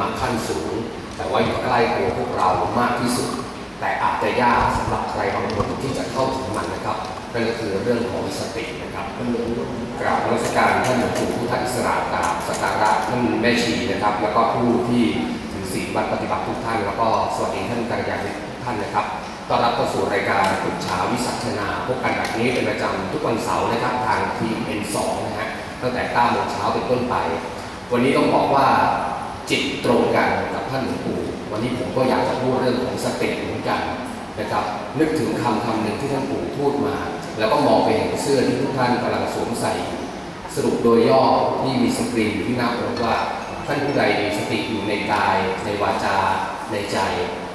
มะขั้นสูง แต่ว่าอยู่ใกล้ตัวพวกเรามากที่สุด แต่อาจจะยากสำหรับใครบางคนที่จะเข้าถึงมันนะครับนั่นก็คือเรื่องของสตินะครับกราบนมัสการท่านหลวงปู่พุทธอิสระกราบสักการะท่านแม่ชีนะครับ แล้วก็ผู้ที่ถือศีลวัดปฏิบัติทุกท่าน แล้วก็สวัสดีท่านกัลยาณิทุกท่านนะครับต้อนรับเข้าสู่รายการปรึกษาวิสัชนาพบกันแบบนี้เป็นประจำทุกวันเสาร์นะครับทางทีม N2 นะฮะตั้งแต่9โมงเช้าเป็นต้นไป วันนี้ต้องบอกว่า จิตตรงกันกับท่านหลวงปู่วันนี้ผมก็อยากจะพูดเรื่องของสติเหมือนกันนะครับ นึกถึงคำคำหนึ่งที่ท่านปู่พูดมา แล้วก็มองไปเห็นเสื้อที่ทุกท่านกำลังสวมใส่ สรุปโดยย่อที่มีสกรีนอยู่ที่หน้าอกว่าท่านผู้ใดมีสติอยู่ในกาย ในวาจา ในใจ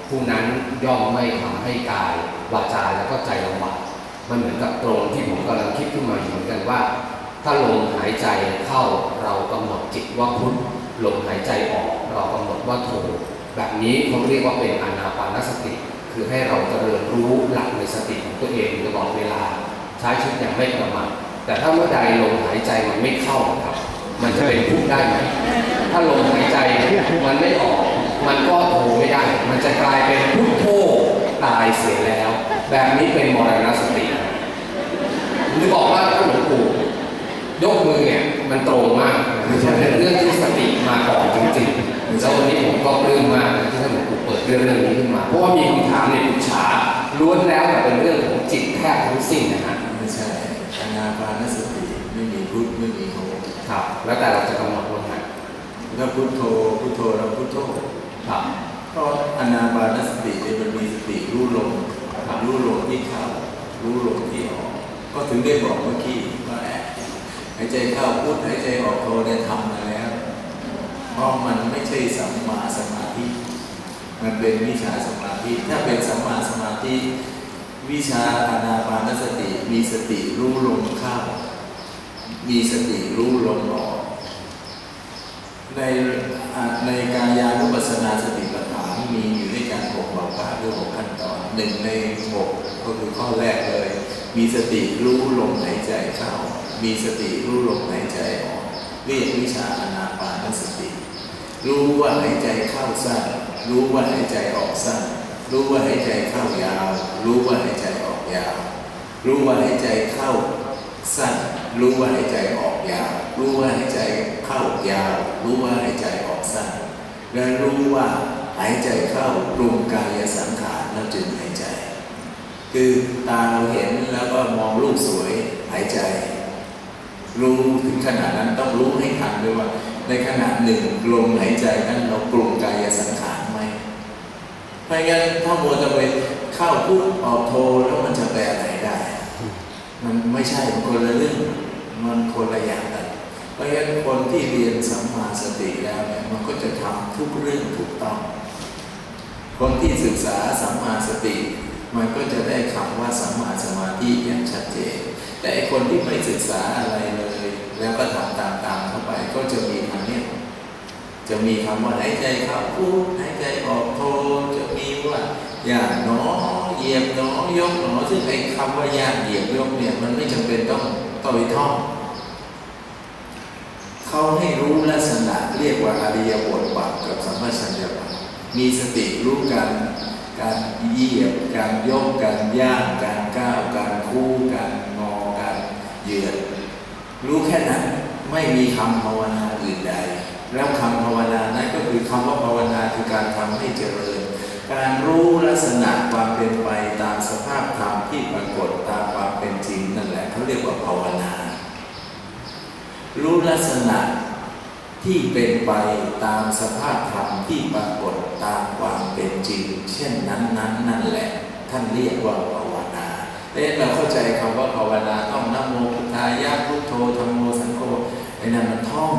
ผู้นั้นย่อมไม่ทำให้กาย วาจาแล้วก็ใจลำบากมันเหมือนกับตรงที่ผมกำลังคิดขึ้นมาเหมือนกันว่า ถ้าลมหายใจเข้าเรากำหนดจิตว่าพุทธ ลมหายใจออกเรากำหนดว่าโทแบบนี้เขาเรียกว่าเป็นอานาปานสติ คือให้เราเจริญรู้หลักในสติของตัวเองอยู่ตลอดเวลา ใช้ชีวิตอย่างไม่ประมาทแต่ถ้าเมื่อใดลมหายใจมันไม่เข้าครับ มันจะเป็นพุทได้ไหมถ้าลมหายใจมันไม่ออก มันก็โทไม่ได้ มันจะกลายเป็นพุทโธตายเสียแล้ว แบบนี้เป็นมรณสติหรือบอกว่าท่าหลวงปู่ ยกมือเนี่ยมันตรงมากมันเป็นเรื่องที่สติมาก่อนจริงๆแล้ววันนี้ผมก็ปลื้มมากที่ท่านหลวงปู่เปิดเรื่องเรื่องนี้ขึ้นมา เพราะว่ามีคำถามในปุจฉาล้วนแล้วแต่เป็นเรื่องของจิตแทบทั้งสิ้นนะฮะไม่ใช่อานาปานสติไม่มีพุทธไม่มีโทครับ แล้วแต่เราจะกำหนดลงฮะแล้วพุทโธพุทโธเราพุทโธครับเพราะอานาปานสติเนี่ยมันมีสติรู้ลมรู้ลมที่เข้ารู้ลมที่ออก ก็ถึงได้บอกเมื่อกี้ว่า หายใจเข้าพุทหายใจออกโทเนี่ยทำมาแล้วเพราะมันไม่ใช่สัมมาสมาธิ มันเป็นวิชาสมาธิ ถ้าเป็นสัมมาสมาธิ วิชาอานาปานสติ มีสติรู้ลมเข้า มีสติรู้ลมออกในในการยานุปัสสนาสติปัฏฐานมีอยู่ด้วยกันหกบาปาหรือหกขั้นตอนหนึ่งในหกก็คือข้อแรกเลย มีสติรู้ลมหายใจเข้า มีสติรู้ลมหายใจออก เรียกวิชาอนาปานสติ รู้ว่าหายใจเข้าสั้น รู้ว่าหายใจออกสั้น รู้ว่าหายใจเข้ายาว รู้ว่าหายใจออกยาว รู้ว่าหายใจเข้าสั้น รู้ว่าหายใจออกยาว รู้ว่าหายใจเข้ายาว รู้ว่าหายใจออกสั้น และรู้ว่าหายใจเข้าปรุงกายสังขารแล้วจึงหายใจ คือตาเราเห็นแล้วก็มองรูปสวยหายใจ รู้ถึงขนาดนั้นต้องรู้ให้ทันด้วยว่า ในขณะหนึ่งลมหายใจนั้นเราปรุงกายสังขารไหมไม่งั้นถ้ามัวจะไปเข้าพุทออกโทแล้วมันจะแปลอะไรได้ มันไม่ใช่มันคนละเรื่องมันคนละอย่างกันเพราะฉะนั้นคนที่เรียนสัมมาสติแล้วเนี่ยมันก็จะทำทุกเรื่องถูกต้อง คนที่ศึกษาสัมมาสติ มันก็จะได้คำว่าสัมมาสมาธิอย่างชัดเจน แต่ไอคนที่ไม่ศึกษาอะไรเลย แล้วก็ทำตามๆเข้าไปก็จะมีคำเนี้ยจะมีคำว่าหายใจเข้าพูดหายใจออกโทจะมีว่าอย่างหนอเหยียบหนอยกหนอซึ่งไอ้คำว่าย่างเหยียบยกเนี่ยมันไม่จำเป็นต้องต้องไปท่องเขาให้รู้ลักษณะเรียกว่าอริยบทบาทกับสัมมาชัญญะบมีสติรู้การการเหยียบการยกการย่างการก้าวการคู่การ เยียดรู้แค่นั้นไม่มีคำภาวนาอื่นใด แล้วคำภาวนานั้นก็คือคำว่าภาวนาคือการทำให้เจริญ การรู้ลักษณะความเป็นไปตามสภาพธรรมที่ปรากฏตามความเป็นจริงนั่นแหละเขาเรียกว่าภาวนา รู้ลักษณะที่เป็นไปตามสภาพธรรมที่ปรากฏตามความเป็นจริง เช่นนั้นนั้นนั่นแหละ ท่านเรียกว่า ภาวนาเอ๊ะเราเข้าใจคำว่าภาวนาต้องนโมพุทธายะพุทโธธรรมโมสังโฆไอ้นั่นมันท่อง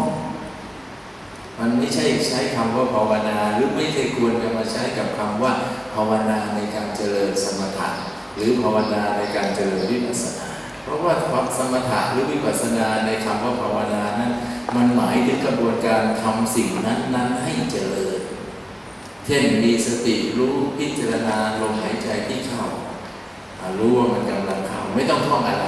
มันไม่ใช่ใช้คำว่าภาวนาหรือไม่ใช่ควรจะมาใช้กับคำว่าภาวนาในการเจริญสมถะหรือภาวนาในการเจริญวิปัสสนา เพราะว่าความสมถะหรือวิปัสสนาในคำว่าภาวนานั้น มันหมายถึงกระบวนการทำสิ่งนั้นๆให้เจริญ เช่นมีสติรู้พิจารณาลมหายใจที่เข้า รู้ว่ามันกำลังเข้าไม่ต้องท่องอะไร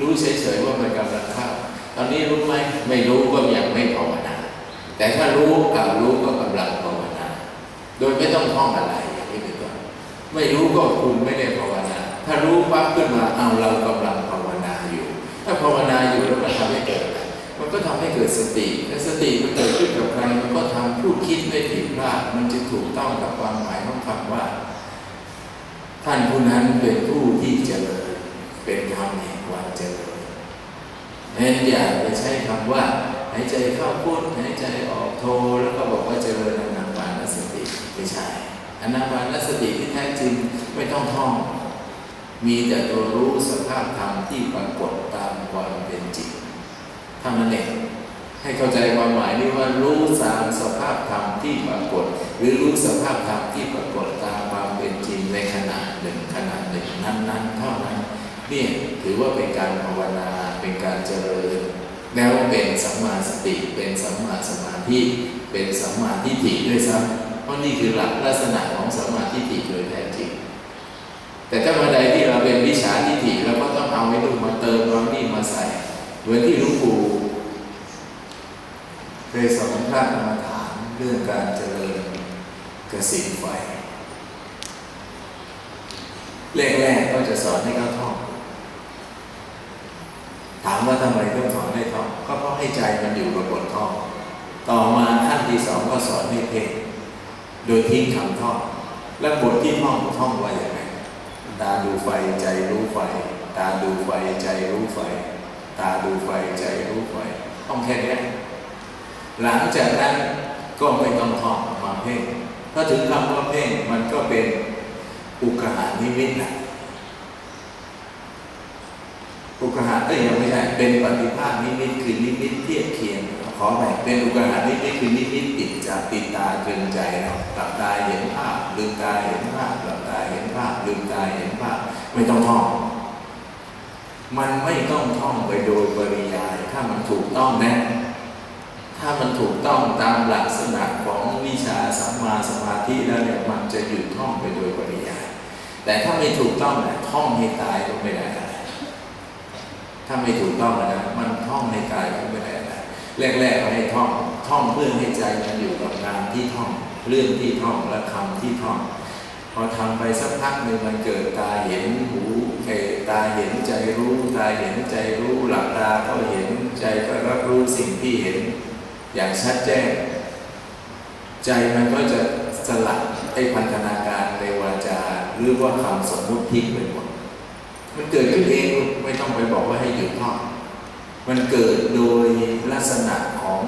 รู้เฉยๆว่ามันกำลังเข้าตอนนี้รู้ไหมไม่รู้ก็ยังไม่ภาวนา แต่ถ้ารู้อ่ารู้ก็กำลังภาวนา โดยไม่ต้องท่องอะไรอย่างนี้เป็นต้นไม่รู้ก็คุณไม่ได้ภาวนา ถ้ารู้ปั๊บขึ้นมาเอาเรากำลังภาวนาอยู่ ถ้าภาวนาอยู่แล้วมันทำให้เกิดอะไรมันก็ทำให้เกิดสติและสติมันเกิดขึ้นกับใครมันก็ทำผู้คิดไม่ผิดพลาดมันจะถูกต้องกับความหมายของคำว่า ท่านผู้นั้นเป็นผู้ที่เจริญเป็นธรรมแห่งความเจริญนั้นอย่าไปใช้คำว่าหายใจเข้าพุทหายใจออกโทแล้วก็บอกว่าเจริญอนาปานสติไม่ใช่อนาปานสติที่แท้จริงไม่ต้องท่อง มีแต่ตัวรู้สภาพธรรมที่ปรากฏตามความเป็นจริงท่านั้นเองให้เข้าใจความหมายนี้ว่ารู้สามสภาพธรรมที่ปรากฏ หรือรู้สภาพธรรมที่ปรากฏตามความเป็นจริงในขณะหนึ่งขณะห นึ่งนั้นเท่านั้นเนี่ยถือว่าเป็นการภาวนาเป็นการเจริญ แล้วเป็นสัมมาสติเป็นสัมมาสมาธิเป็นสัมมาทิฏฐิด้วยซ้ำเพราะนี่คือหลักลักษณะของสัมมาทิฏฐิโดยแท้จริง แต่ถ้าเมื่อใดที่เราเป็นวิชาทิฏฐิเราก็ต้องเอาไว้ดูมาเติมเอานี่มาใส่เหมือนที่หลุงปู่เคยสอนพระกรรมาฐานเรื่องการเจริญกสินไฟ แรกๆก็จะสอนให้เขาท่องถามว่าทำไมต้องสอนให้ท่องก็เพราะให้ใจมันอยู่กับบทท่องต่อมาขั้นที่สองก็สอนให้เพ่งโดยทิ้งคำท่องแล้วบทที่ท่องท่องไว่าอย่างไรตาดูไฟใจรู้ไฟ ตาดูไฟใจรู้ไฟ ตาดูไฟใจรู้ไฟต้องแค่นี้หลังจากนั้นก็ไม่ต้องท่องมาเพ่งถ้าถึงคำว่าเพ่งมันก็เป็น อุกหานิมิตนะอุกหาเอ้ยยังไม่ใช่ เป็นปฏิภาณนิมิตคือนิมิตเทียบเคียงขอใหม่เป็นอุกหานิมิตคือนิมิตติดจากติดตาเตือนใจเนาะหลับตาเห็นภาพลืมตาเห็นภาพหลับตาเห็นภาพลืมตาเห็นภาพไม่ต้องท่องมันไม่ต้องท่องไปโดยปริยาย ถ้ามันถูกต้องนะ ถ้ามันถูกต้องตามลักษณะของวิชาสัมมาสมาธิแล้วเนี่ยมันจะหยุดท่องไปโดยปริยาย แต่ถ้าไม่ถูกต้องเนี่ยท่องให้ตายก็ไม่ได้อะถ้าไม่ถูกต้องนะมันท่องให้ตายก็ไม่ได้อะไรแรกๆก็ให้ท่องท่องเพื่อให้ใจมันอยู่กับงานที่ท่องเรื่องที่ท่องและคำที่ท่อง พอทำไปสักพักหนึ่งมันเกิดตาเห็นหูเออตาเห็นใจรู้ตาเห็นใจรู้หลับตาก็เห็นใจก็รับรู้สิ่งที่เห็น อย่างชัดแจ้ง ใจมันก็จะสลัดไอ้พันธนาการ หรือว่าคำสมมุติทิ้งไปหมดมันเกิดขึ้นเองไม่ต้องไปบอกว่าให้หยุดท่องมันเกิดโดยลักษณะของ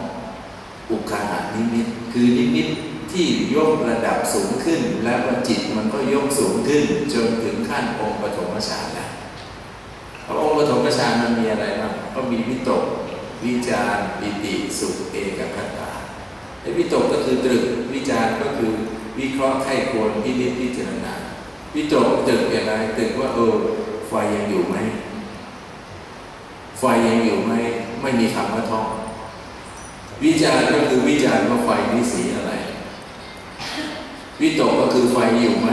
อุคหานิมิต คือนิมิตที่ยกระดับสูงขึ้น แล้วก็จิตมันก็ยกสูงขึ้น จนถึงขั้นองค์ปฐมฌานแล้วพระองค์ปฐมฌานมันมีอะไรบ้างก็มีวิตก วิจารปิติสุขเอกคตาไอ้วิตกก็คือตรึกวิจารก็คือวิเคราะห์ไข้ควรพินิจพิจารณา วิตกตรึกอย่างไรตึกว่าเออไฟยังอยู่ไหมไฟยังอยู่ไหมไม่มีคำว่าท่อง วิจารก็คือวิจารว่าไฟนี้สีอะไร วิตกก็คือไฟอยู่ไหม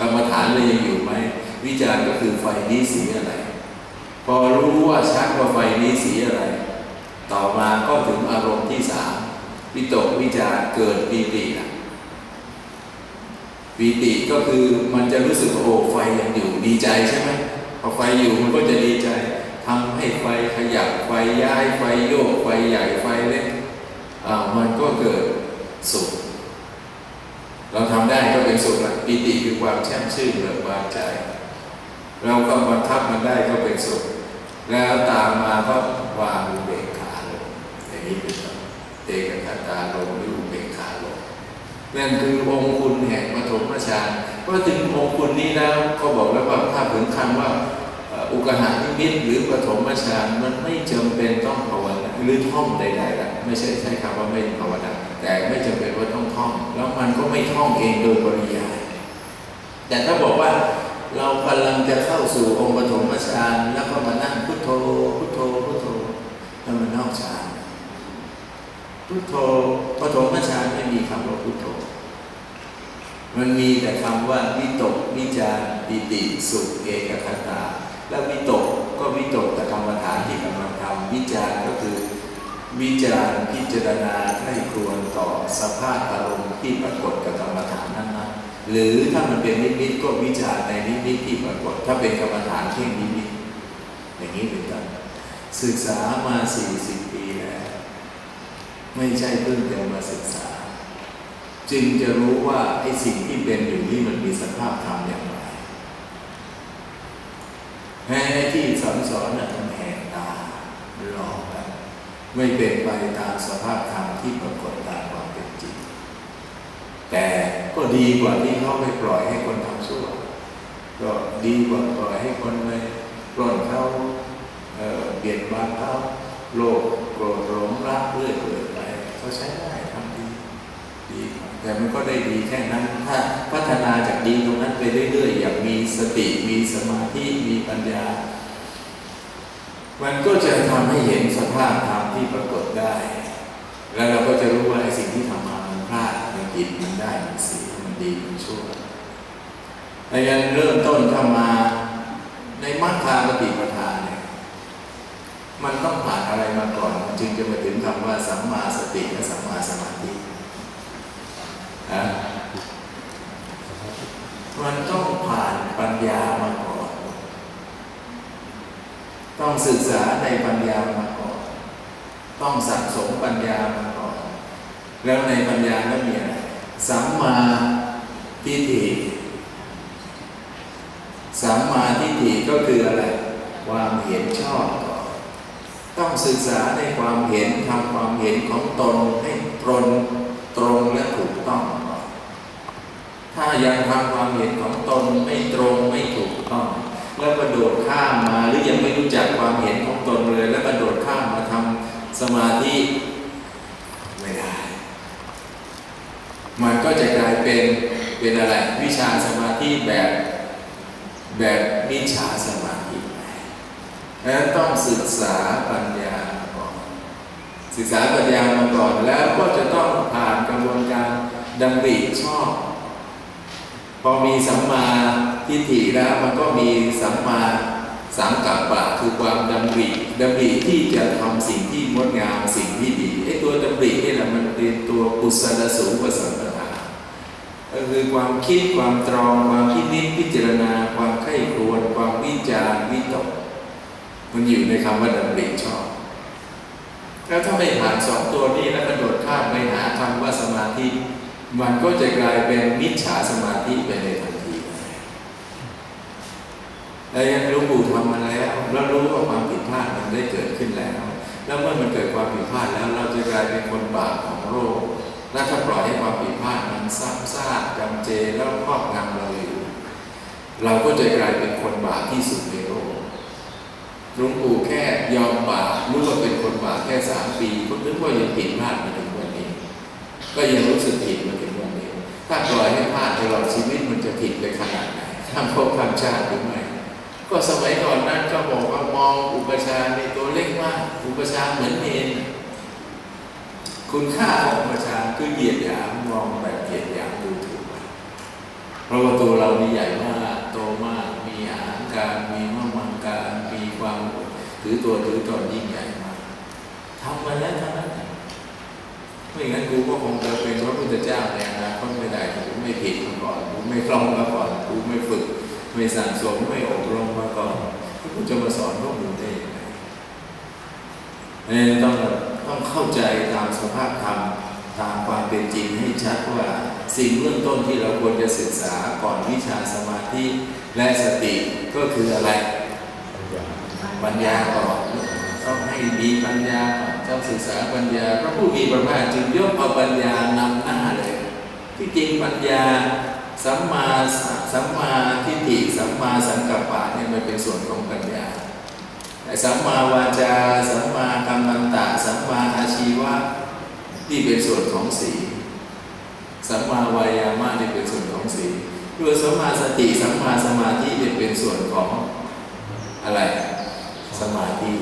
กรรมฐานเลยยังอยู่ไหมวิจารก็คือไฟนี้สีอะไร พอรู้ว่าชัดว่าไฟนี้สีอะไร ต่อมาก็ถึงอารมณ์ที่สามวิตกวิจารเกิดปีตินะ ปีติก็คือมันจะรู้สึกว่าโอ้ไฟยังอยู่ดีใจใช่ไหมพอไฟอยู่มันก็จะดีใจทำให้ไฟขยับไฟย้ายไฟโยกไฟใหญ่ไฟเล็กอ่ามันก็เกิดสุข เราทำได้ก็เป็นสุขละปีติคือความแช่มชื่นเบิกบานใจ เราก็บังคับมันได้ก็เป็นสุข แล้วตามมาก็วางเบกขาลงอย่างนี้เป็นต้นเตกขัตตาลงหรือเบกขาลง นั่นคือองค์คุณแห่งปฐมฌานเพราะถึงองค์คุณนี้แล้วก็บอกแล้วว่าถ้าถึงคำว่าอุกหานิมิตหรือปฐมฌานมันไม่จำเป็นต้องภาวนาหรือท่องใดๆละไม่ใช่ใช้คำว่าไม่ภาวนาแต่ไม่จำเป็นว่าต้องท่อง แล้วมันก็ไม่ท่องเองโดยปริยายแต่ถ้าบอกว่าเรากำลังจะเข้าสู่องค์ปฐมฌานแล้วก็มานั่งพุทโธพุทโธพุทโธแล้วมันนอกฌาน พุทโธปฐมฌานไม่มีคำว่าพุทโธ มันมีแต่คำว่าวิตกวิจารปิติสุขเอกคตา แล้ววิตกก็วิตกแต่กรรมฐานที่กำลังทำวิจารก็คือวิจารพิจารณาให้ครวนต่อสภาพอารมณ์ที่ปรากฏกับกรรมฐานนั้นนะหรือถ้ามันเป็นนิมิตก็วิจารในนิมิตที่ปรากฏ ถ้าเป็นกรรมฐานเพ่งนิมิต อย่างนี้เป็นต้นศึกษามา40ปีแล้ว ไม่ใช่เพิ่งจะมาศึกษา จึงจะรู้ว่าไอ้สิ่งที่เป็นอยู่นี่มันมีสภาพธรรมอย่างไรแม้ที่สอนสอนน่ะมันแหกตาหลอกกันไม่เป็นไปตามสภาพธรรมที่ปรากฏตามความเป็นจริง แต่ก็ดีกว่าที่เขาไม่ปล่อยให้คนทำชั่วก็ดีกว่าปล่อยให้คนไปปล้นเขาเอ่อเบียดบังเขาโลภโกรธหลงรักเรื่อย เปื่อยไปเขาใช้ได้ทำดีดีแต่มันก็ได้ดีแค่นั้น ถ้าพัฒนาจากดีตรงนั้นไปเรื่อยๆ อย่างมีสติมีสมาธิมีปัญญา มันก็จะทำให้เห็นสภาพธรรมที่ปรากฏได้ แล้วเราก็จะรู้ว่าไอ้สิ่งที่ทำมามันพลาดมันผิดมันได้มันเสียมันดีมันชั่วแต่ยังเริ่มต้นเข้ามาในมรรคาปฏิปทาเนี่ย มันต้องผ่านอะไรมาก่อน จึงจะมาถึงคำว่าสัมมาสติและสัมมาสมาธิฮะมันต้องผ่านปัญญามาก่อน ต้องศึกษาในปัญญามาก่อน ต้องสั่งสมปัญญามาก่อน แล้วในปัญญาก็มีอะไรสัมมาทิฏฐิสัมมาทิฏฐิก็คืออะไร ความเห็นชอบ ต้องศึกษาในความเห็นทำความเห็นของตนให้ตรงตรงและถูกต้องก่อนถ้ายังทำความเห็นของตนไม่ตรงไม่ถูกต้อง แล้วกระโดดข้ามมาหรือยังไม่รู้จักความเห็นของตนเลย แล้วกระโดดข้ามมาทำสมาธิไม่ได้ มันก็จะกลายเป็นเป็นอะไรวิชาสมาธิแบบแบบมิจฉาสมา นั้นต้องศึกษาปัญญาก่อนศึกษาปัญญามาก่อนแล้วก็จะต้องผ่านกระบวนการดำริชอบ พอมีสัมมาทิฏฐิแล้วมันก็มีสัมมาสังกัปปะคือความดำริดำริที่จะทำสิ่งที่งดงามสิ่งที่ดีไอ้ตัวดำรินี่แหละมันเป็นตัวกุศลสูงประสัมปทาก็คือความคิดความตรองความคิดนิดพิจารณา ความไข้ครวญความวิจารวิตก มันอยู่ในคำว่าดำริชอบ แล้วถ้าไม่ผ่าสองตัวนี้แล้วกระโดดข้ามไปหาคำว่าสมาธิ มันก็จะกลายเป็นมิจฉาสมาธิไปในทันทีแล้วยังหลวงปู่ทำมาแล้ว แล้วรู้ว่าความผิดพลาดมันได้เกิดขึ้นแล้ว แล้วเมื่อมันเกิดความผิดพลาดแล้ว เราจะกลายเป็นคนบาปของโลกและถ้าปล่อยให้ความผิดพลาดมันซ้ำซากจำเจแล้วครอบงำเราอยู่เราก็จะกลายเป็นคนบาปที่สุดในโล หลวงปู่แค่ยอมบาปรู้ว่าเป็นคนบาปแค่สามปีก็นึกว่ายังผิดพลาดมาถึงวันนี้ ก็ยังรู้สึกผิดมาถึงวันนี้ ถ้าปล่อยให้พลาดตลอดชีวิตมันจะผิดไปขนาดไหนทำภพทำชาติหรือไม่ก็สมัยก่อนนั้นก็บอกว่ามองอุปชาในตัวเล็กมาก อุปชาเหมือนเนนคุณค่าของอุปชาคือเหยียดหยามมองแบบเหยียดหยามดูถูกเพราะว่าตัวเรานี่ใหญ่มากโตมากมีอาหารการมีมั่งมังการมีความ ถือตัวถือตนยิ่งใหญ่มากทำมาแล้วทั้งนั้นไม่งั้นกูก็คงจะเป็นพระพุทธเจ้าในอนาคตไม่ได้กูไม่ผิดมาก่อนกูไม่คล่องมาก่อนกูไม่ฝึก ไม่สั่งสมไม่อบรมมาก่อนกูจะมาสอนพวกมึงได้ยังไงเออต้องต้องเข้าใจตามสภาพธรรมตามความเป็นจริงให้ชัดว่าสิ่งเบื้องต้นที่เราควรจะศึกษาก่อนวิชาสมาธิและสติก็คืออะไร ปัญญาก่อนต้องให้มีปัญญาต้องศึกษาปัญญาพระผู้มีพระภาคจึงยกเอาปัญญานำหน้าเลย ที่จริงปัญญาสัมมาสัมมาทิฏฐิสัมมาสังกัปปะเนี่ยมันเป็นส่วนของปัญญาแต่สัมมาวาจาสัมมากัมมันตะสัมมาอาชีวะที่เป็นส่วนของศีสัมมาวายามะนี่เป็นส่วนของศีด้วยสัมมาสติสัมมาสมาธิเนี่ยเป็นส่วนของอะไร สมาธิ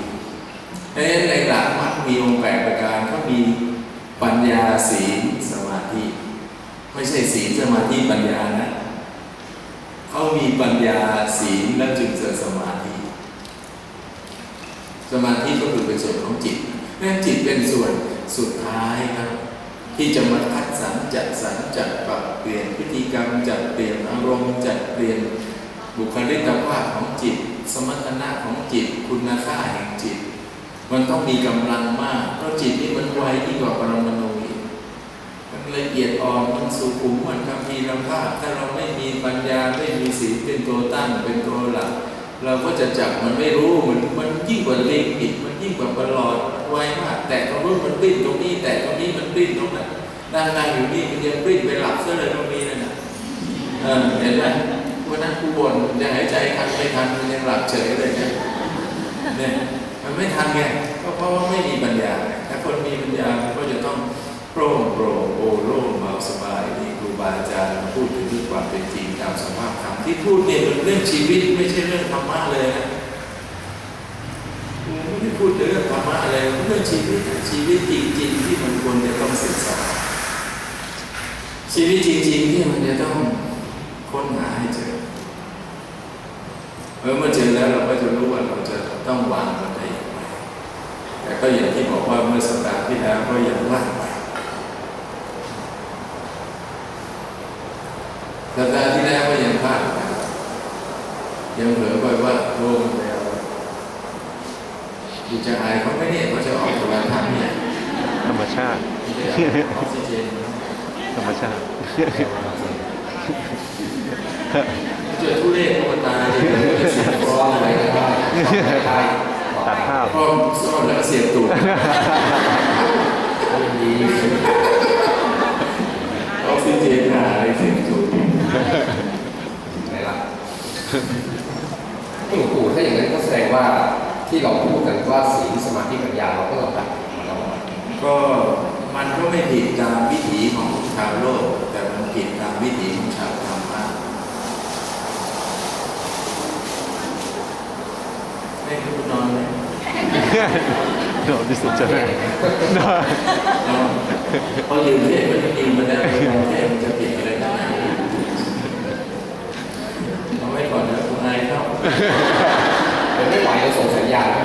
เพราะฉะนั้นในหลักมรรคมีองค์แปดประการเขามีปัญญาศีลสมาธิ ไม่ใช่ศีลสมาธิปัญญานะเขามีปัญญาศีลแล้วจึงเจอสมาธิ สมาธิก็คือเป็นส่วนของจิตนั่นจิตเป็นส่วนสุดท้ายครับ ที่จะมาคัดสรรรรจัดสรรจัดปรับเปลี่ยนพฤติกรรมจัดเปลี่ยนอารมณ์จัดเปลี่ยนบุคลิกภาพของจิต สมรรถนะของจิตคุณค่าแห่งจิต มันต้องมีกำลังมาก เพราะจิตนี่มันไวยิ่กว่าปรมาณูอีกมันละเอียดอ่อนมันสุขุมมันคำพีรภาพถ้าเราไม่มีปัญญาไม่มีศีลเป็นตัวตั้งเป็นตัวหลัก เราก็จะจับมันไม่รู้มันมันยิ่งกว่าลิงอีกมันยิ่งกว่าประหลอดไวมาก แต่ตรงนู้นมันปิ้นตรงนี้ แต่ตรงนี้มันปิ้นตรงนั้นนั่งนั่งอยู่นี่มันยังปิ้นไปหลับซะเลยตรงนี้นั่นนะเออเห็นไหม วันนั้นกูบ่นจะหายใจทันไม่ทันมันยังหลับเฉยเลยเนี่ยเนี่ยมันไม่ทันไงก็เพราะว่าไม่มีปัญญาถ้าคนมีปัญญาก็จะต้องโปร่งโปร่งโอโล่งเบาสบายนี่ครูบาอาจารย์พูดถึงเรื่องความเป็นจริงตามสภาพธรรมที่พูดเนี่ยเป็นเรื่องชีวิตไม่ใช่เรื่องธรรมะเลยนะไม่ได้พูดเรื่องธรรมะอะไรเรื่องชีวิตชีวิตจริงๆที่มันควรจะต้องศึกษาชีวิตจริงๆที่มันจะต้องค้นหาให้เจอ เมื่อเมื่อเจอแล้วเราก็จะรู้ว่าเราจะต้องวางมันได้อย่างไรแต่ก็อย่างที่บอกว่าเมื่อสัปดาห์ที่แล้วก็ยังว่างไปสัปดาห์ที่แล้วก็ยังพลาดไปยังเผลอไปว่าโลกแล้วอยู่จะอายเขาไม่เนี่ยเขาจะออกโทรทัศน์เนี่ยธรรมชาติไม่ได้ออกซิเจนธรรมชาติเจอทุเรศ ตัดภาพก็ซ่อนแล้วก็เสียบตูดดีออกซิเจนหาอะไรเสียบตูดไหนล่ะหลวงปู่ถ้าอย่างนั้นก็แสดงว่าที่เราพูดกันว่าศีลสมาธิปัญญาเราก็ลำดับมาตลอดก็มันก็ไม่ผิดตามวิถีของชาวโลก แต่มันผิดตามวิถีของชาวธรรมะ ให้คุณนอนเลยโดนที่สุดจะได้นอนพออยู่เทศมันจะกินมันได้ไปมองเทศมันจะผิดอะไรได้เอาไว้ก่อนนะคุณนายเข้าเดี๋ยวไม่ไหวเราส่งสัญญาณนะ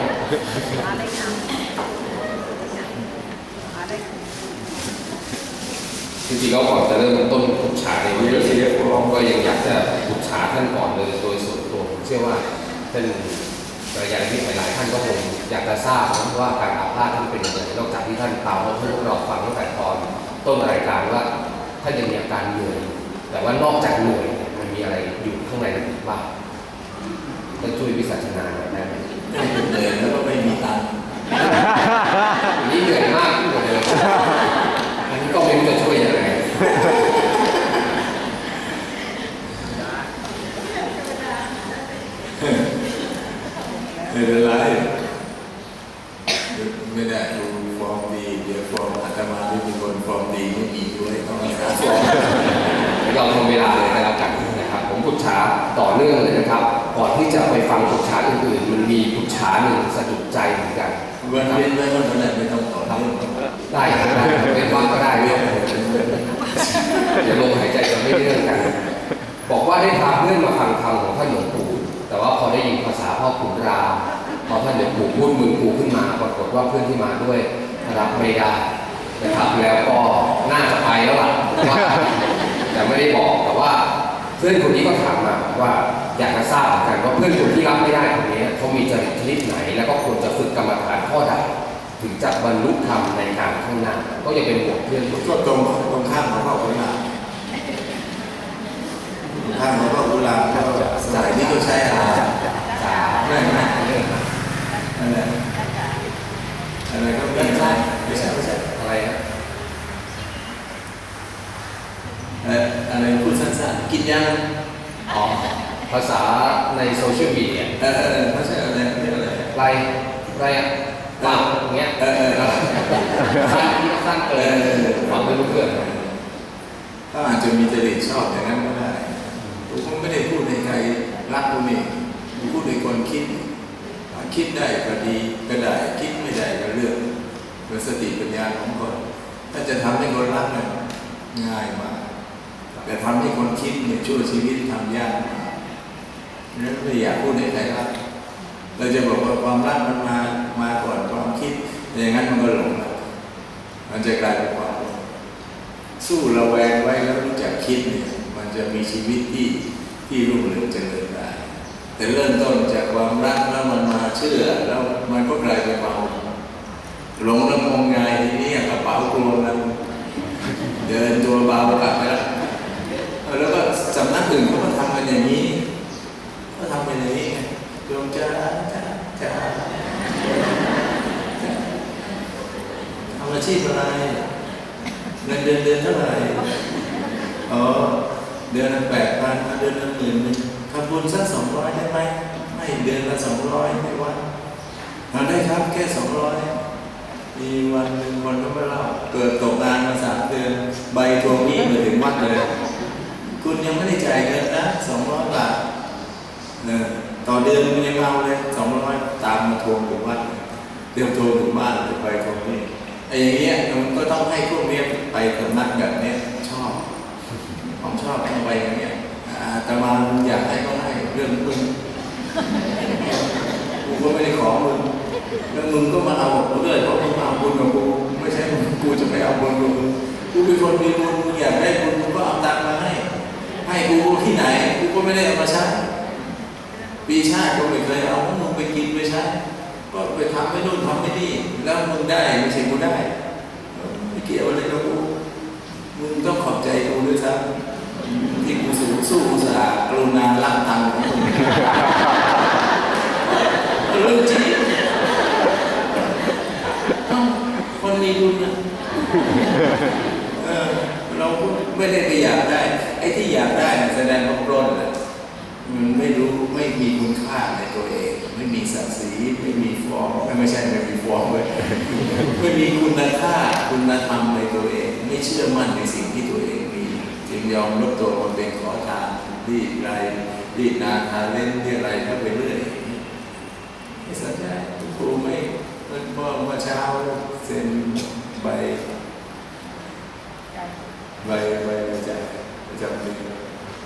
จริงๆแล้วก่อนจะเริ่มต้นปุจฉาในวันนี้ผมก็ยังอยากจะปุจฉาท่านก่อนเลยโดยส่วนตัวผมเชื่อว่าท่าน ระยะที่หลายๆท่านก็คงอยากจะทราบนะว่าการอาภาษท่านเป็นยังไงนอกจากที่ท่านกล่าวให้พวกเราฟังตั้งแต่ตอนต้นรายการว่าท่านยังมีอาการเหนื่อยแต่ว่านอกจากเหนื่อยเนี่ยมันมีอะไรอยู่ข้างในนั้นอีกบ้างท่านช่วยวิสัชนาหน่อยได้ไหมไม่เหนื่อยแล้วก็ไม่มีตังค์อันนี้เหนื่อยมากที่สุดเลยอันนี้ก็ไม่รู้จะช่วยยังไง ไม่เป็นไรไม่ได้ดูฟอร์มดีเดี๋ยวฟอร์มอาตมาที่เป็นคนฟอร์มดีไม่มีด้วยต้องรักษาฟอร์มเราทำเวลาเลยนะครับกันนะครับ ผมพุทธาต่อเนื่องเลยนะครับ ก่อนที่จะไปฟังพุทธาอื่นๆ มันมีพุทธาหนึ่งสะดุดใจเหมือนกันวันเว้นไว้วันนั้นไม่ต้องต่อเนื่องได้ครับได้ครับเป็นว่างก็ได้เรื่องเดี๋ยวลมหายใจจะไม่เรื่องกัน บอกว่าได้พาเพื่อนมาฟังธรรมของท่านหลวงปู่ แต่ว่าพอได้ยินภาษาพ่อขุนรามพอท่านหลวงปู่พูดมึงกูขึ้นมาปรากฏว่าเพื่อนที่มาด้วยรับไม่ได้นะครับแล้วก็น่าจะไปแล้วล่ะแต่ไม่ได้บอกแต่ว่าเพื่อนคนนี้ก็ถามมาว่าอยากจะทราบเหมือนกันว่าเพื่อนคนที่รับไม่ได้คนนี้เขามีจริตชนิดไหน แล้วก็ควรจะฝึกกรรมฐานข้อใดถึงจะบรรลุธรรมในการข้างหน้าก็ยังเป็นห่วงเพื่อนก็ตรงตรงข้ามของพ่อกุหลา บตรงข้ามของพ่อกุหลาบก็สมัยนี้ก็ใช้อะไรสาไม่ไม่เรื่องอะไรอะไรก็ไม่ใช่ไม่ใช่ไม่ใช่อะไรนะเอ่อะไรพูดสั้นๆกินยังอ๋อภาษาในโซเชียลมีเดียเออเออไม่ใช่อะไรเรียกอะไรไรไรอะปากอย่างเงี้ยเออเออสั้นที่สั้นเกินฟังไม่รู้เรื่องก็อาจจะมีจริตชอบอย่างนั้นก็ได้ ผมก็ไม่ได้พูดให้ใครรักคนนี้ผมพูดให้คนคิด คิดได้ก็ดีก็ได้ คิดไม่ได้ก็เลือกเป็นสติปัญญาของคน ถ้าจะทำให้คนรักเนี่ยง่ายมาก แต่ทำให้คนคิดเนี่ยชั่วชีวิตทำยากมากนั้นไม่อยากพูดให้ใครรักเราจะบอกว่าความรักมันมามาก่อนความคิดอย่างนั้นมันก็หลงแล้วมันจะกลายเป็นความหลงสู้ระแวงไว้แล้วรู้จักคิดเนี่ย จะมีชีวิตที่ที่รุ่งเรืองเจริญได้ แต่เริ่มต้นจากความรักแล้วมันมาเชื่อ แล้วมันก็กลายเป็นความหลงละมงงายทีนี้กระเป๋ากลวงแล้วเดินตัวเบากลับไปแล้วเออแล้วก็สำนักอื่นเขาก็ทำกันอย่างนี้ก็ทำกันอย่างนี้ไงโยมจ้าจ้าจ้าทำอาชีพอะไรเงินเดือนเดือนเท่าไหร่อ๋อเดือนละแปดพันเดือนละหมื่นหนึ่งทำบุญสักสองร้อยได้ไหมไม่เดือนละสองร้อยไม่ว่าเราได้ ครับ แค่สองร้อยมีวันหนึ่งคนก็มาเล่าเกิดตกงานมาสามเดือน ใบทวงหนี้มาถึงวัดเลย คุณยังไม่ได้จ่ายเงินนะสองร้อยบาทเออต่อเดือนมึงยังเอาเลยสองร้อยตามมาทวงถึงวัดเตรียมทวงถึงบ้านเลยไปทวงหนี้ไอ้อย่างเงี้ยมันก็ต้องให้พวกเนี้ยไปสำนักแบบเนี้ยชอบผมชอบต้องไปอย่างเงี้ยอาตมาอยากให้ก็ให้เรื่องมึงกูก็ไม่ได้ขอมึง แล้วมึงก็มาเอากูด้วยเพราะมึงมาเอาบุญกับกูไม่ใช่มกูจะไปเอาบุญกับมึงกูเป็นคนมีบุญมึงอยากได้บุญมึงก็เอาตังค์มาให้ ให้กูที่ไหนกูก็ไม่ได้เอามาใช้ปีชาติก็ไม่เคยเอาของมึงไปกินไปใช้ก็ไปทำไม่นู่นทำไม่นี่แล้วมึงได้ไม่ใช่กูได้ไม่เกี่ยวอะไรกับกูมึงต้องขอบใจกูด้วยซ้ำที่กูสู้สู้อุตสาห์กรุณาล่างตังค์ของมึงเรื่องจริงเอ้า คนมีบุญนะเราไม่ได้ไปอยากได้ ไอ้ที่อยากได้แสดงว่าปล้นน่ะมันไม่รู้ไม่มีคุณค่าในตัวเอง ไม่มีศักดิ์ศรีไม่มีฟอร์มไม่ใช่ไม่มีฟอร์มเลยไม่มีคุณค่าคุณธรรมในตัวเอง ไม่เชื่อมั่นในสิ่งที่ตัวเองมี จึงยอมลดตัวมาเป็นขอทานรีดไรรีดนาทาเล่นเรียอะไรเข้าไปเรื่อยไม่สนใจครูไม่ เมื่อเมื่อเช้าเซ็นใบใบใบประจำประจำเดือน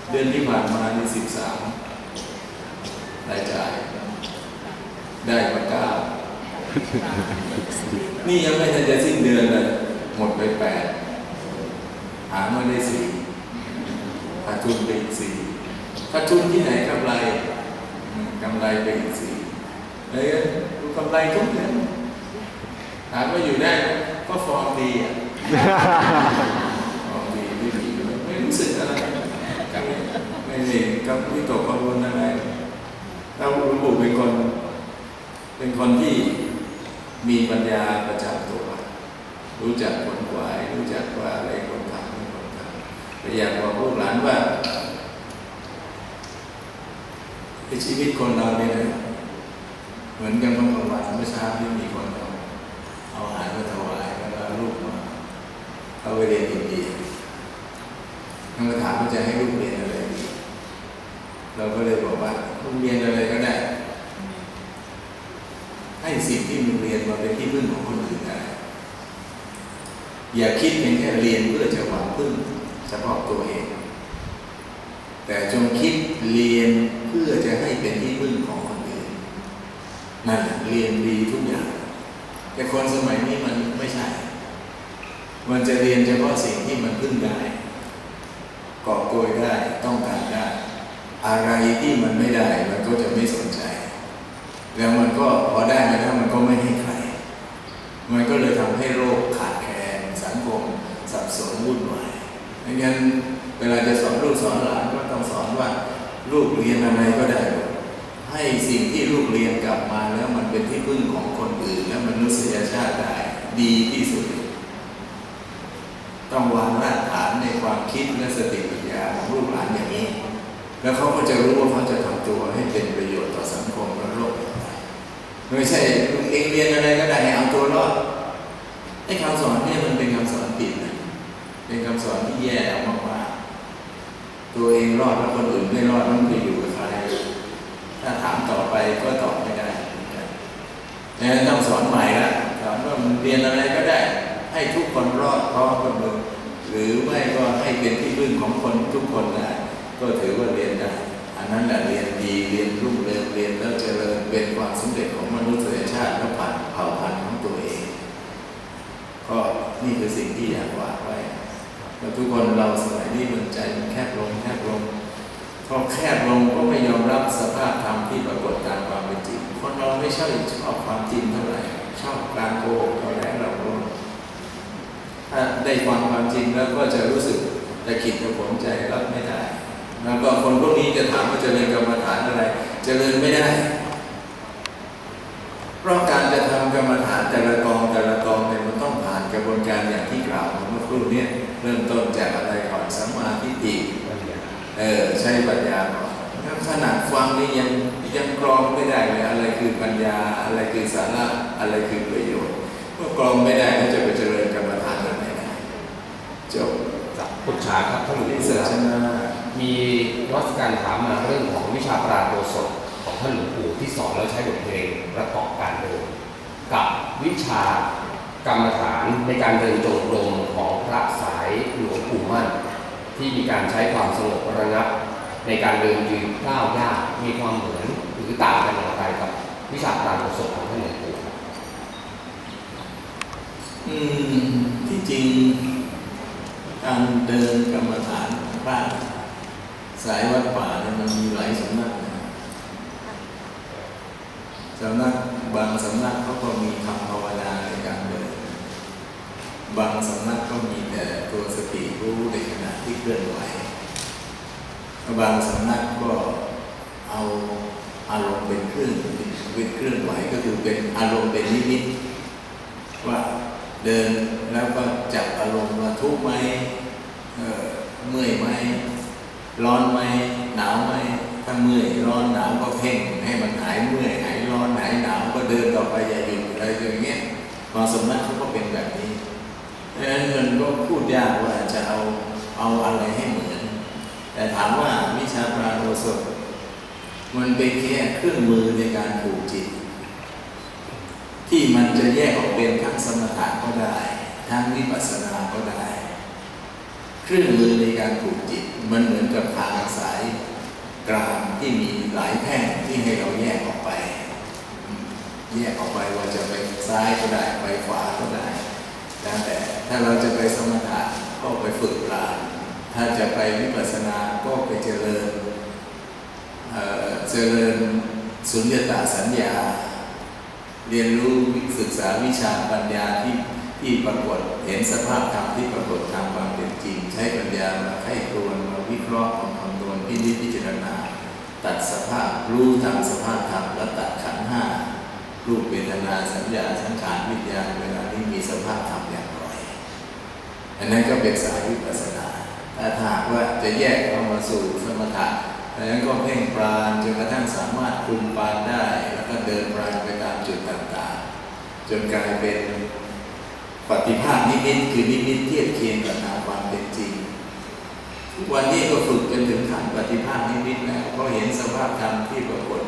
เดือนที่ผ่านมาในสิบสามรายจ่าย ได้มาเก้านี่ยังไม่ทันจะสิ้นเดือนเลยหมดไปแปดหามาได้สี่ขาดทุนไปอีกสี่ขาดทุนที่ไหนกำไรอืมกำไรไปอีกสี่เอ้ยดู กำไรทุกเดือนถามว่าอยู่ได้ก็ฟอร์มดีอะฟอร์มดีไม่ดีไม่รู้สึกอะไรกับไม่เห็นกับวิตกกังวลอะไรเราระบุเป็นคน เป็นคนที่มีปัญญาประจำตัว รู้จักผลขวาย รู้จักว่าอะไรคนทำไม่คนทำแต่อยากบอกลูกหลานว่าชีวิตคนเราเนี่ยนะ เหมือนกับเมื่อวานเมื่อเช้าที่มีคนเอาเอาอาหารมาถวายแล้วก็ลูกมาเขาไปเรียนอินเดียท่านก็ถามว่าจะให้ลูกเรียนอะไรดีเราก็เลยบอกว่าลูกเรียนอะไรก็ได้ ให้สิ่งที่มึงเรียนมาเป็นที่พึ่งของคนอื่นได้ อย่าคิดเพียงแค่เรียนเพื่อจะหวังพึ่งเฉพาะตัวเอง แต่จงคิดเรียนเพื่อจะให้เป็นที่พึ่งของคนอื่น นั่นแหละ เรียนดีทุกอย่าง แต่คนสมัยนี้มันไม่ใช่ มันจะเรียนเฉพาะสิ่งที่มันพึ่งได้กอบโกยได้ต้องการได้ อะไรที่มันไม่ได้มันก็จะไม่สนใจ แล้วมันก็พอได้มาแล้วมันก็ไม่ให้ใคร มันก็เลยทำให้โรคขาดแคลนสังคมสับสนวุ่นวายดังนั้นเวลาจะสอนลูกสอนหลานก็ต้องสอนว่าลูกเรียนอะไรก็ได้ ให้สิ่งที่ลูกเรียนกลับมาแล้วมันเป็นที่พึ่งของคนอื่น และมนุษยชาติได้ดีที่สุด ต้องวางรากฐานในความคิดและสติปัญญาของลูกหลานอย่างนี้ แล้วเขาก็จะรู้ว่าเขาจะทำตัวให้เป็นประโยชน์ต่อสังคมและโลกต่อไปไม่ใช่เองเรียนอะไรก็ได้ให้เอาตัวรอดไอ้คำสอนเนี่ยมันเป็นคำสอนผิดนะเป็นคำสอนที่แย่มากๆตัวเองรอดแล้วคนอื่นไม่รอดต้องไปอยู่ ถ้าถามต่อไปก็ตอบไม่ได้เหมือนกันดังนั้นต้องสอนใหม่ละสอนว่ามันเรียนอะไรก็ได้ ให้ทุกคนรอดเพราะคนหนึ่งหรือไม่ก็ให้เป็นที่พึ่งของคนทุกคนได้ก็ถือว่าเรียนได้อันนั้นแหละเรียนดีเรียนรุ่งเรืองเรียนแล้วเจริญเป็นความสำเร็จของมนุษยชาติและผ่านเผ่าพันธุ์ของตัวเอง ก็นี่คือสิ่งที่อยากฝากไว้แล้วทุกคนเราสมัยนี้มันใจมันแคบลงแคบลง พอแคบลงก็ไม่ยอมรับสภาพธรรมที่ปรากฏตามความเป็นจริงคนเราไม่ชอบชอบความจริงเท่าไหร่ชอบการโกหกตอนแรกเราโกหกถ้าได้ฟังความจริงแล้วก็จะรู้สึกจะขิดจะผลใจรับไม่ได้ แล้วก็คนพวกนี้จะถามว่าจะเจริญกรรมฐานอะไรจะเจริญไม่ได้ เพราะการจะทำกรรมฐานแต่ละกองแต่ละกองเนี่ยมันต้องผ่านกระบวนการอย่างที่กล่าวเมื่อครู่นี่ยเริ่มต้นจากอะไรก่อนสัมมาทิฏฐิ เออใช้ปัญญาก่อนแล้วขนาดฟังนี่ยังยังกรองไม่ได้เลยอะไรคือปัญญาอะไรคือสาระอะไรคือประโยชน์เมื่อกรองไม่ได้ก็จะไปเจริญกรรมฐานอะไรได้จบจากพุทธาครับท่านหลวงปู่เสร็จคใช่รับไหมมีรัชการถามมาเรื่องของวิชาปราโดสดของท่านหลวงปู่ที่สอนแล้วใช้บทเพลงประกอบการเดินกับวิชากรรมฐานในการเดินจงกรมของพระสายหลวงปู่มั่น ที่มีการใช้ความสงบระงับ ในการเดินยืนก้าวยางมีความเหมือนหรือต่างกันอย่างไรกับวิชาปราโดสดของท่านหลวงปู่ครับอืมที่จริงการเดินกรรมฐานบ้านสายวัดป่าเนี่ยมันมีหลายสำนักนะสำนักบางสำนักเขาก็มีคำภาวนา บางสำนักก็มีแต่ตัวสติรู้ในขณะที่เคลื่อนไหวบางสำนักก็เอาอารมณ์เป็นเครื่องเป็นเคลื่อนไหวก็คือเป็นอารมณ์เป็นนิมิตว่าเดินแล้วก็จับอารมณ์ว่าทุกข์ไหมเอ่อเมื่อยไหมร้อนไหมหนาวไหมถ้าเมื่อยร้อนหนาวก็เพ่งให้มันหายเมื่อยหายร้อนหายหนาวก็เดินต่อไปอย่าหยุดอะไรอย่างเงี้ยบางสำนักเขาก็เป็นแบบนี้ ดังนั้นมันก็พูดยากว่าจะเอาเอาอะไรให้เหมือน แต่ถามว่าวิชาปราโลสดมันเป็นแค่เครื่องมือในการผูกจิต ที่มันจะแยกออกเป็นทั้งสมถะก็ได้ ทั้งวิปัสสนาก็ได้ เครื่องมือในการผูกจิต มันเหมือนกับทางสายกลางที่มีหลายแท่งที่ให้เราแยกออกไป แยกออกไปว่าจะไปซ้ายก็ได้ไปขวาก็ได้ แล้วแต่ถ้าเราจะไปสมถะก็ไปฝึกปราณถ้าจะไปวิปัสสนาก็ไปเจริญเอ่อเจริญสุญญตาสัญญา เรียนรู้ศึกษาวิชาปัญญาที่ที่ปรากฏเห็นสภาพธรรมที่ปรากฏตามความเป็นจริง ใช้ปัญญามาไข้ครวนมาวิเคราะห์มาคำนวณพิจิตรพิจารณา ตัดสภาพรู้ตามสภาพธรรมและตัดขันห้า รูปเวทนาสัญญาสังขารวิญญาณเวลานี้มีสภาพธรรมอย่างไร อันนั้นก็เป็นสายวิปัสสนาแต่ถ้าหากว่าจะแยกเข้ามาสู่สมถะดังนั้นก็เพ่งปราณจนกระทั่งสามารถคุมปราณได้ แล้วก็เดินปราณไปตามจุดต่างๆ จนกลายเป็นปฏิภาคนิมิตคือนิมิตเทียบเคียงกับตามความเป็นจริงทุกวันนี้ก็ฝึกจนถึงขั้นปฏิภาคนิมิตแล้วเพราะเห็นสภาพธรรมที่ปรากฏ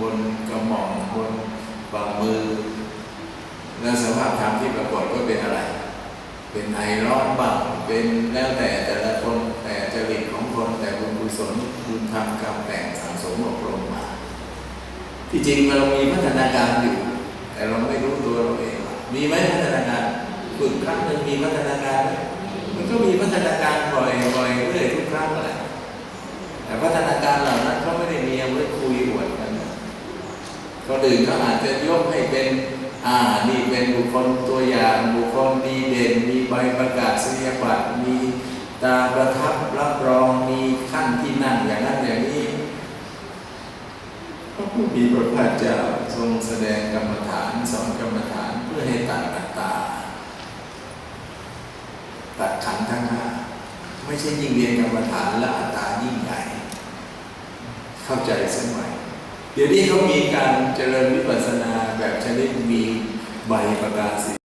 บนกระหม่อมบน ฝ่ามือ และสภาพธรรมที่ปรากฏก็เป็นอะไร เป็นไอร้อนบ้างเป็นแล้วแต่แต่ละคนแต่จริตของคนแต่บุญกุศลบุญธรรมกรรมแต่งสังสมอบรมมา ที่จริงเรามีพัฒนาการอยู่ แต่เราไม่รู้ตัวเราเอง มีไหมพัฒนาการฝึกครั้งหนึ่งมีพัฒนาการไหมมันก็มีพัฒนาการบ่อยบ่อยเรื่อยทุกครั้งแหละแต่พัฒนา คนอื่นเขาอาจจะยกให้เป็นอ่านี่เป็นบุคคลตัวอย่างบุคคลดีเด่น มีใบประกาศนียบัตรมีตาประทับรับรองมีขั้นที่นั่งอย่างนั้นอย่างนี้พระผู้มีพระภาคเจ้าทรงแสดงกรรมฐานสอนกรรมฐานเพื่อให้ตัดอัตตาตัดขันธ์ทั้งห้าไม่ใช่ยิ่งเรียนกรรมฐานและอัตตายิ่งใหญ่ เข้าใจสมัย เดี๋ยวนี้เขามีการเจริญวิปัสสนาแบบชนิดมีใบประกาศ